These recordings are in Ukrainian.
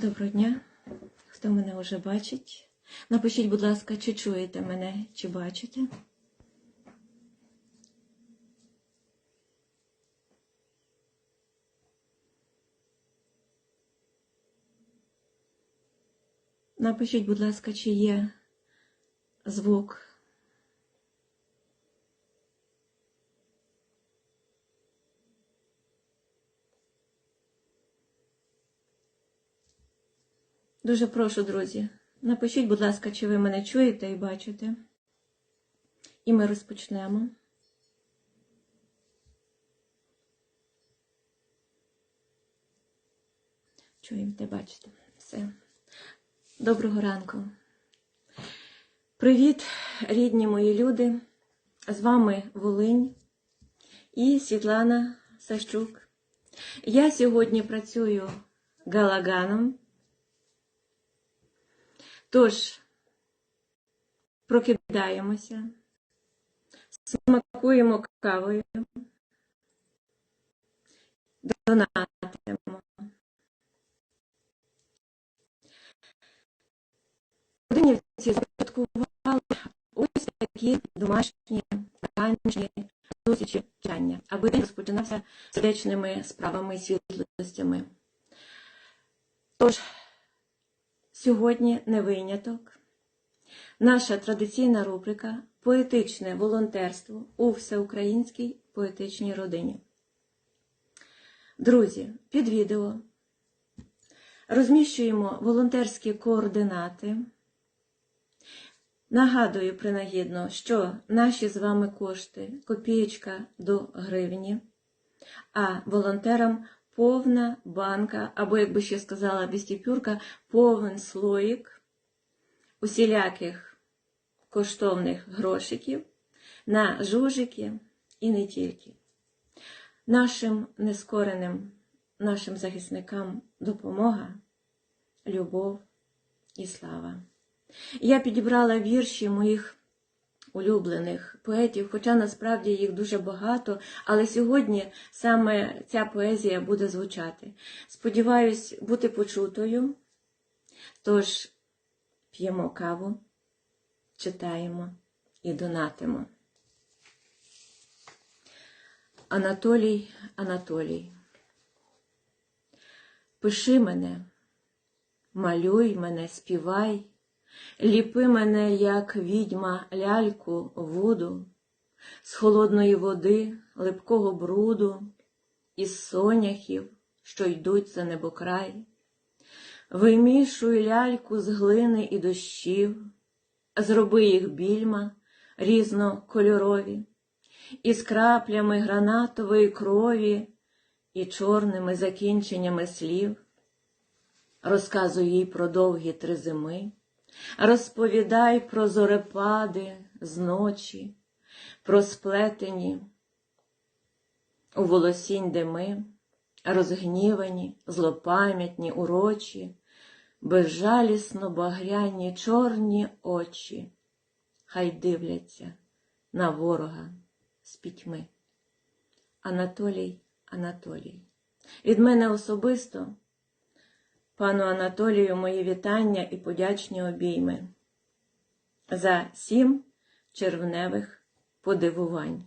Доброго дня. Хто мене вже бачить? Напишіть, будь ласка, чи чуєте мене, чи бачите. Напишіть, будь ласка, чи є звук. Дуже прошу, друзі, напишіть, будь ласка, чи ви мене чуєте і бачите. І ми розпочнемо. Чуєте, бачите. Все. Доброго ранку. Привіт, рідні мої люди. З вами Волинь і Світлана Сащук. Я сьогодні працюю галаганом. Тож, прокидаємося, смакуємо кавою, донатимо. Родині ці започаткували ось такі домашні ранішні зустрічі чання, аби день розпочинався сердечними справами і світлостями. Тож, Сьогодні не виняток. Наша традиційна рубрика Поетичне волонтерство у всеукраїнській поетичній родині. Друзі, під відео розміщуємо волонтерські координати. Нагадую принагідно, що наші з вами кошти копієчка до гривні, а волонтерам повна банка, або, як би ще сказала Бістіпюрка, повен слоїк усіляких коштовних грошиків на жужики і не тільки. Нашим нескореним, нашим захисникам допомога, любов і слава. Я підібрала вірші моїх улюблених поетів, хоча насправді їх дуже багато, але сьогодні саме ця поезія буде звучати. Сподіваюсь бути почутою. Тож п'ємо каву, читаємо і донатимо. Анатолій Анатолій. Пиши мене, малюй мене, співай. Ліпи мене, як відьма ляльку вуду, з холодної води, липкого бруду, із соняхів, що йдуть за небокрай. Вимішуй ляльку з глини і дощів, зроби їх більма різнокольорові, із краплями гранатової крові і чорними закінченнями слів. Розказуй їй про довгі три зими. Розповідай про зорепади з ночі, про сплетені у волосінь дими, розгнівані, злопам'ятні урочі, безжалісно багряні чорні очі, хай дивляться на ворога з пітьми. Анатолій Анатолій. Від мене особисто. Пану Анатолію мої вітання і подячні обійми за сім червневих подивувань.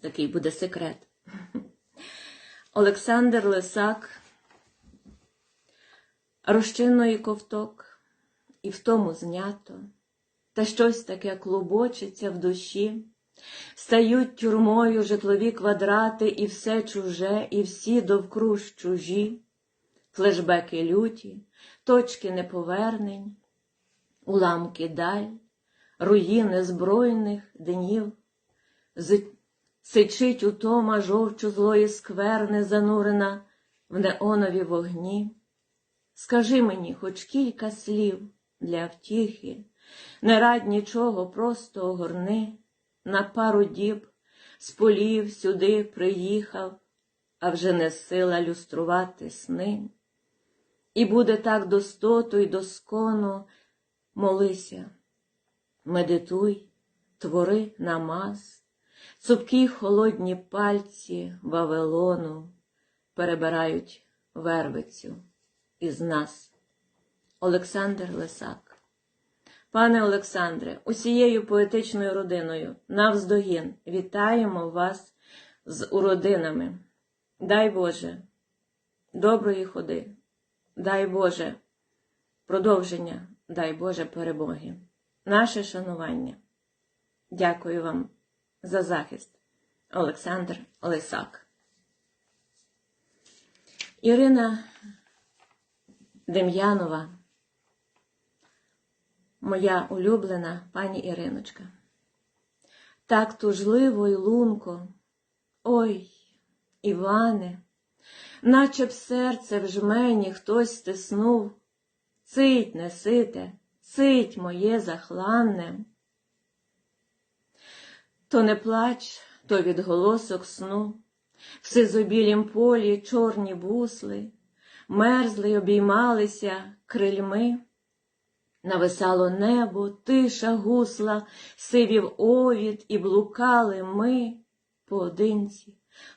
Такий буде секрет. Олександр Лисак, розчинної ковток, і в тому знято, та щось таке клубочиться в душі, стають тюрмою житлові квадрати, і все чуже, і всі довкруж чужі флешбеки люті, точки неповернень, уламки даль, руїни збройних днів, сичить утома жовчу злої скверни, занурена в неонові вогні. Скажи мені хоч кілька слів для втіхи, не радь нічого, просто огорни, на пару діб з полів сюди приїхав, а вже не сила люструвати сни. І буде так достоту й доскону молися, медитуй, твори намаз, цупкі холодні пальці Вавилону перебирають вервицю із нас. Олександр Лисак. Пане Олександре, усією поетичною родиною навздогін вітаємо вас з уродинами. Дай Боже, доброї ходи, дай Боже, продовження, дай Боже перемоги. Наше шанування. Дякую вам за захист. Олександр Лисак. Ірина Дем'янова, моя улюблена пані Іриночка. Так тужливо й лунко, ой, Іване, наче б серце в жмені хтось стиснув, цить несите, цить моє захланне. То не плач, то відголосок сну, в сизобілім полі чорні бусли, мерзли й обіймалися крильми. Нависало небо, тиша гусла, сивів овід і блукали ми поодинці,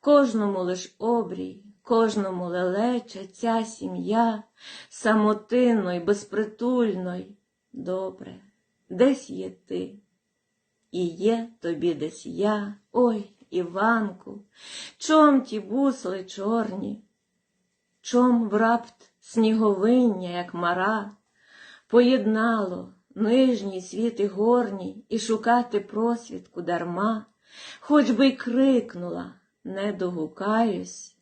кожному лиш обрій, кожному лелеча ця сім'я, самотинно й безпритульно й добре, десь є ти. І є тобі десь я, ой, Іванку, чом ті бусли чорні, чом в рапт сніговиння, як мара, поєднало нижній світ і горній, і шукати просвідку дарма, хоч би й крикнула, не догукаюсь,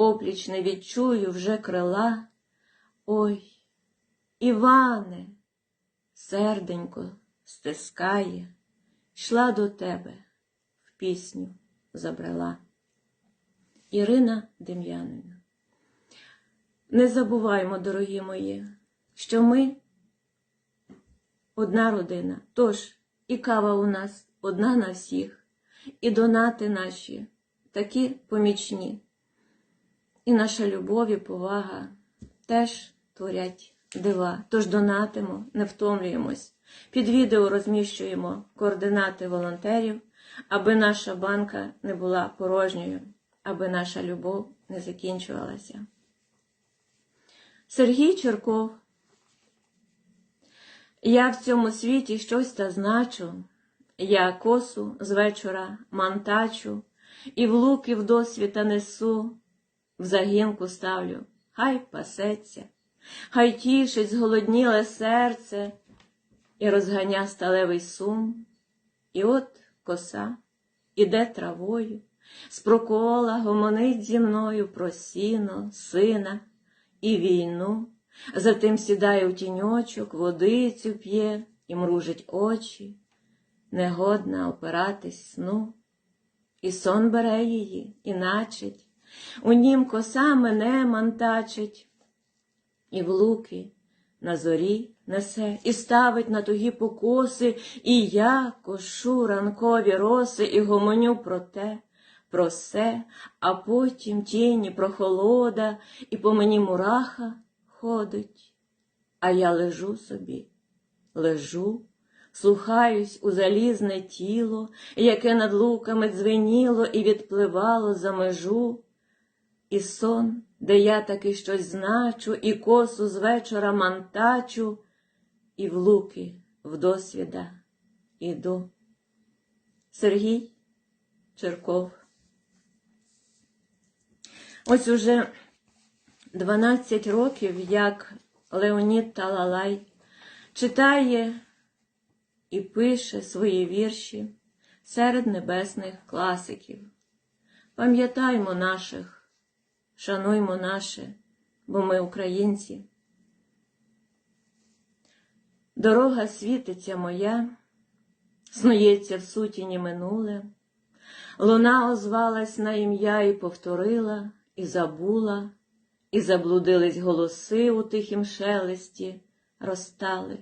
опліч не відчую вже крила. Ой, Іване, серденько стискає йшла до тебе, в пісню забрала. Ірина Дем'янина. Не забуваймо, дорогі мої, що ми одна родина, тож і кава у нас одна на всіх, і донати наші такі помічні, і наша любов і повага теж творять дива. Тож донатимо, не втомлюємось. Під відео розміщуємо координати волонтерів, аби наша банка не була порожньою, аби наша любов не закінчувалася. Сергій Черков. Я в цьому світі щось та значу, я косу з вечора мантачу, і в луки в досвіта несу, в загінку ставлю, хай пасеться, хай тішить зголодніле серце і розганя сталевий сум, і от коса іде травою, з прокола гомонить зі мною про сіно, сина і війну, затим сідає у тіньочок, водицю п'є і мружить очі, негодна опиратись сну, і сон бере її, і начить, у нім коса мене мантачить, і в луки на зорі несе і ставить на тугі покоси, і я кошу ранкові роси і гомоню про те, про все, а потім тіні прохолода, і по мені мураха ходить. А я лежу собі, лежу, слухаюсь у залізне тіло, яке над луками дзвеніло і відпливало за межу, і сон де я таки щось значу, і косу з вечора мантачу, і в луки в досвіда іду. Сергій Черков. Ось уже 12 років, як Леонід Талалай читає і пише свої вірші серед небесних класиків. Пам'ятаймо наших шануймо наше, бо ми українці. Дорога світиться моя, снується в сутіні минуле, луна озвалась на ім'я і повторила, і забула, і заблудились голоси у тихім шелесті, розтали,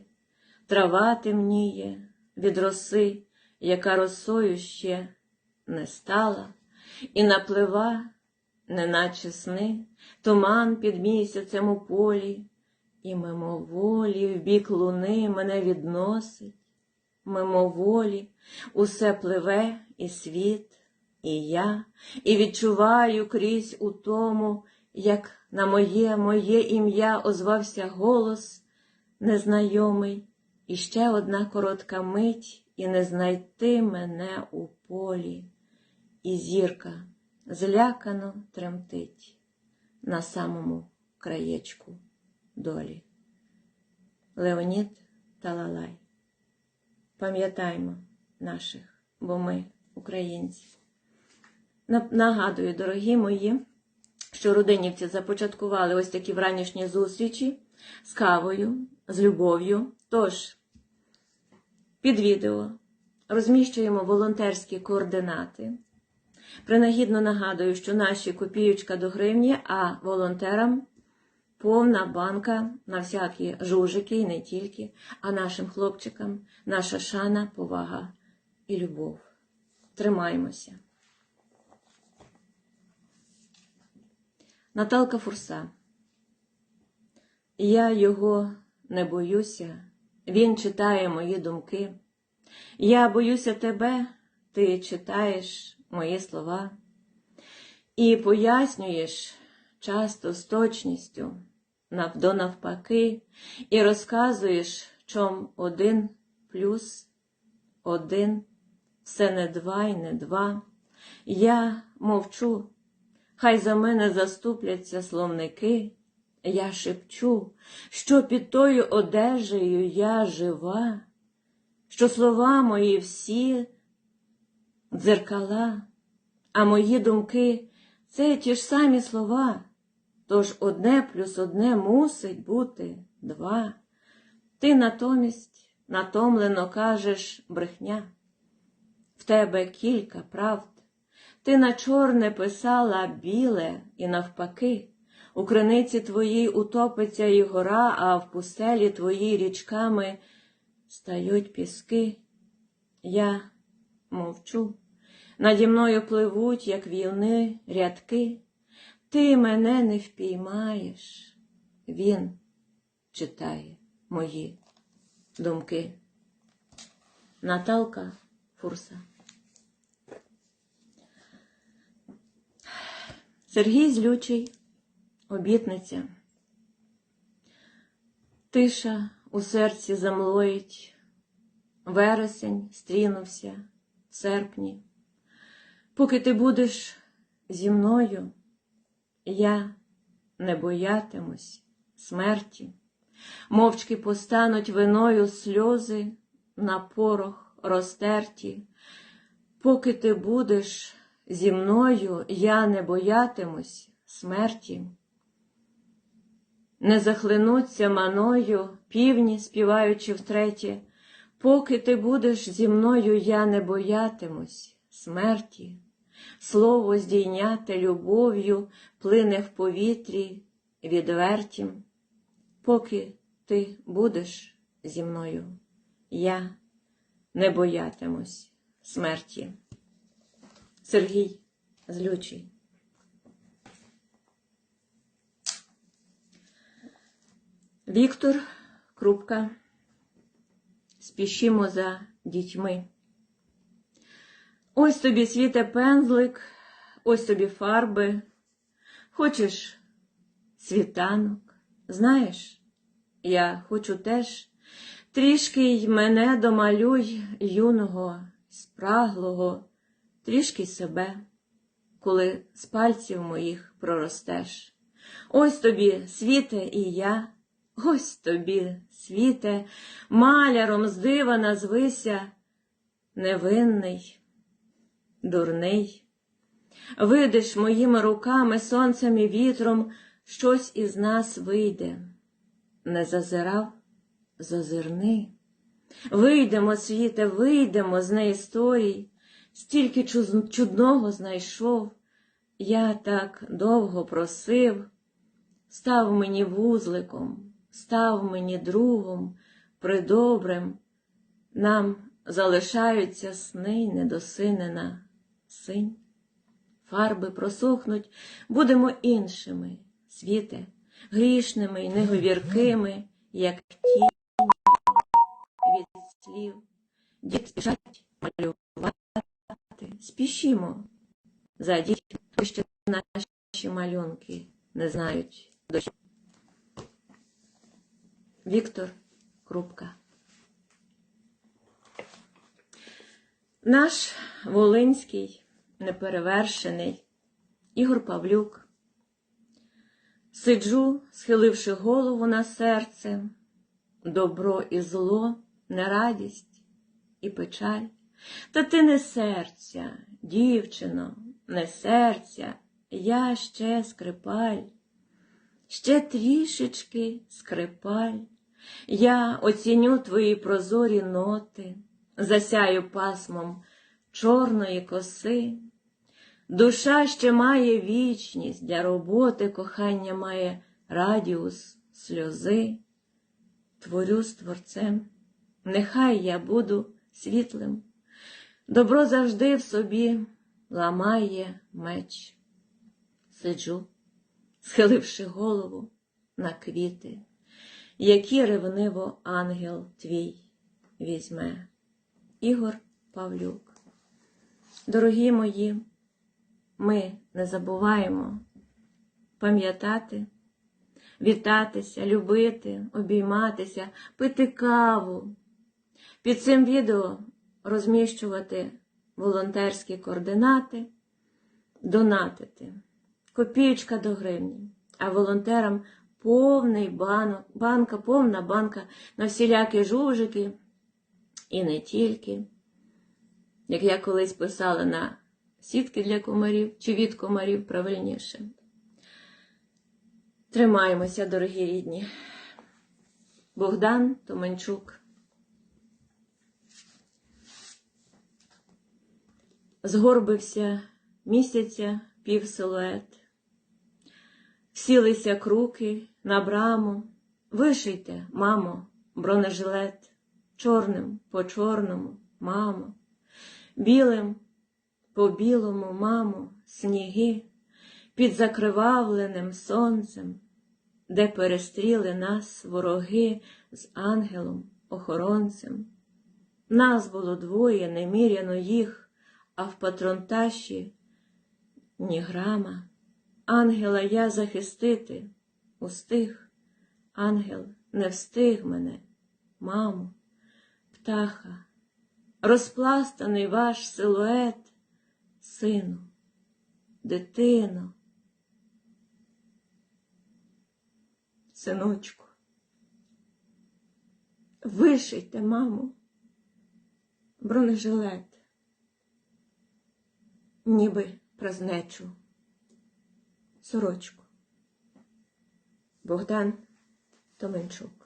трава темніє від роси, яка росою ще не стала, і наплива неначе сни, туман під місяцем у полі, і мимоволі в бік луни мене відносить, мимоволі усе пливе і світ, і я, і відчуваю крізь у тому, як на моє, моє ім'я озвався голос незнайомий, і ще одна коротка мить, і не знайти мене у полі, і зірка злякано тремтить на самому краєчку долі. Леонід Талалай. Пам'ятаймо наших, бо ми українці. Нагадую, дорогі мої, що родинівці започаткували ось такі вранішні зустрічі з кавою, з любов'ю. Тож, під відео розміщуємо волонтерські координати. Принагідно нагадую, що наші копіючка до гривні, а волонтерам повна банка на всякі жужики і не тільки, а нашим хлопчикам наша шана, повага і любов. Тримаємося. Наталка Фурса. Я його не боюся, він читає мої думки. Я боюся тебе, ти читаєш мої слова і пояснюєш часто з точністю до навпаки, і розказуєш, чом один плюс один, все не два і не два. Я мовчу, хай за мене заступляться словники. Я шепчу, що під тою одежею я жива, що слова мої всі дзеркала, а мої думки це ті ж самі слова. Тож одне плюс одне мусить бути два. Ти натомість натомлено кажеш брехня. В тебе кілька правд. Ти на чорне писала біле і навпаки. У криниці твоїй утопиться і гора, а в пустелі твоїй річками стають піски. Я мовчу. Наді мною пливуть, як вівни, рядки. Ти мене не впіймаєш. Він читає мої думки. Наталка Фурса. Сергій Злючий, обітниця. Тиша у серці замлоїть. Вересень стрінувся в серпні. Поки ти будеш зі мною, я не боятимусь смерті. Мовчки постануть виною сльози на порох розтерті. Поки ти будеш зі мною, я не боятимусь смерті. Не захлинуться маною півні, співаючи втретє. Поки ти будеш зі мною, я не боятимусь смерті. Слово здійняте любов'ю плине в повітрі відвертім. Поки ти будеш зі мною, я не боятимусь смерті. Сергій Злючий. Віктор Крупка. Спішімо за дітьми. Ось тобі світе пензлик, ось тобі фарби. Хочеш світанок? Знаєш, я хочу теж трішки й мене домалюй юного, спраглого, трішки себе, коли з пальців моїх проростеш. Ось тобі, світе, і я, ось тобі, світе, маляром з дива назвися, невинний, дурний. Видиш моїми руками, сонцем і вітром, щось із нас вийде. Не зазирав, зазирни. Вийдемо, світе, вийдемо з неісторій, стільки чудного знайшов. Я так довго просив, став мені вузликом, став мені другом, придобрим. Нам залишаються сни недосинена синь. Фарби просохнуть, будемо іншими, світе, грішними й неговіркими, як тіні від слів. Діти спішать малювати, спішімо за дітьми, що наші малюнки не знають дощу. Віктор Крупка. Наш Волинський неперевершений Ігор Павлюк. Сиджу, схиливши голову на серце, добро і зло, нерадість і печаль. Та ти не серця, дівчино, не серця, я ще скрипаль, ще трішечки скрипаль. Я оціню твої прозорі ноти, засяю пасмом чорної коси. Душа ще має вічність для роботи, кохання має радіус сльози. Творю з творцем, нехай я буду світлим. Добро завжди в собі ламає меч. Сиджу, схиливши голову на квіти, які ревниво ангел твій візьме. Ігор Павлюк. Дорогі мої, ми не забуваємо пам'ятати, вітатися, любити, обійматися, пити каву. Під цим відео розміщувати волонтерські координати, донатити, копієчка до гривні, а волонтерам повний банок, банка, повна банка на всілякі жужики і не тільки. Як я колись писала на сітки для комарів чи від комарів правильніше. Тримаємося, дорогі рідні. Богдан Томенчук. Згорбився місяця півсилует. Всілися круки на браму. Вишийте, мамо, бронежилет, чорним по чорному, мамо, білим по білому, мамо, сніги під закривавленим сонцем, де перестріли нас вороги з ангелом-охоронцем. Нас було двоє, неміряно їх, а в патронташі ні грама. Ангела я захистити устиг, ангел не встиг мене, мамо, птаха, розпластаний ваш силует, сину, дитино, синочку. Вишийте, мамо, бронежилет, ніби празнечу сорочку. Богдан Томенчук.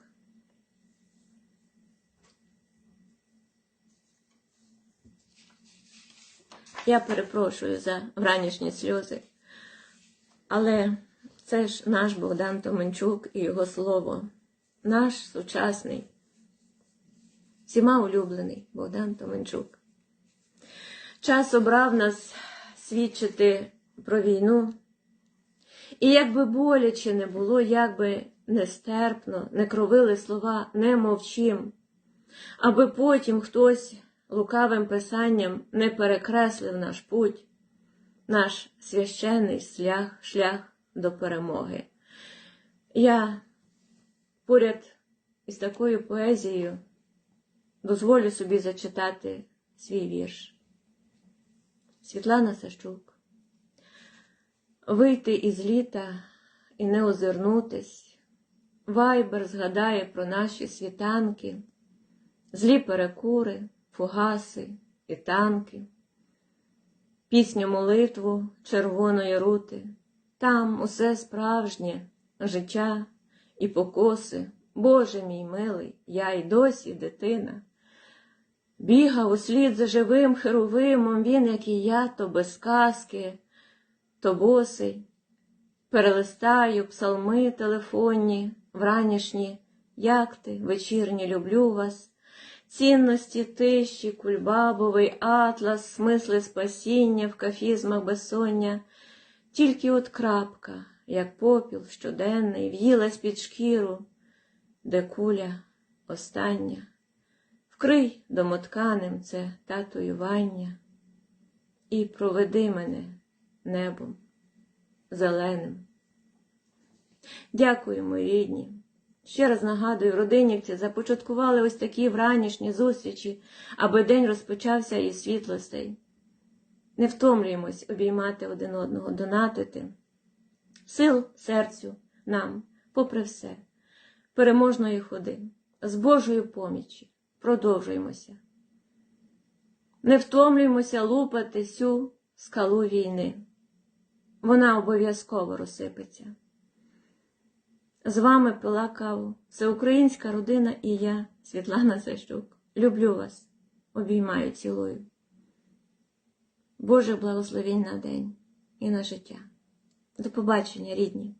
Я перепрошую за вранішні сльози, але це ж наш Богдан Томенчук і його слово, наш сучасний, всіма улюблений Богдан Томенчук. Час обрав нас свідчити про війну. І як би боляче не було, як би нестерпно, не кровили слова не мовчим, аби потім хтось лукавим писанням не перекреслив наш путь, наш священний шлях, шлях до перемоги. Я поряд із такою поезією дозволю собі зачитати свій вірш. Світлана Сащук Вийти із літа і не озирнутись, Вайбер згадає про наші світанки, злі перекури, фугаси і танки, пісню молитву червоної рути, там усе справжнє життя і покоси, Боже мій милий, я й досі дитина. Бігав услід за живим херовимом, він, як і я, то без казки то босий, перелистаю псалми телефонні, вранішні, як ти, вечірні, люблю вас, цінності тиші, кульбабовий атлас, смисли спасіння в кафізмах безсоння, тільки от крапка, як попіл щоденний, в'їлась під шкіру, де куля остання. Вкрий домотканим це татуювання і проведи мене небом зеленим Дякуємо, рідні. Ще раз нагадую, родинівці започаткували ось такі вранішні зустрічі, аби день розпочався із світлостей. Не втомлюємось обіймати один одного, донатити. Сил серцю нам, попри все, переможної ходи, з Божою помічі продовжуємося. Не втомлюємося лупати сю скалу війни. Вона обов'язково розсипеться. З вами пила каву, всеукраїнська родина і я, Світлана Сащук. Люблю вас, обіймаю, цілую. Боже благословінь на день і на життя. До побачення, рідні.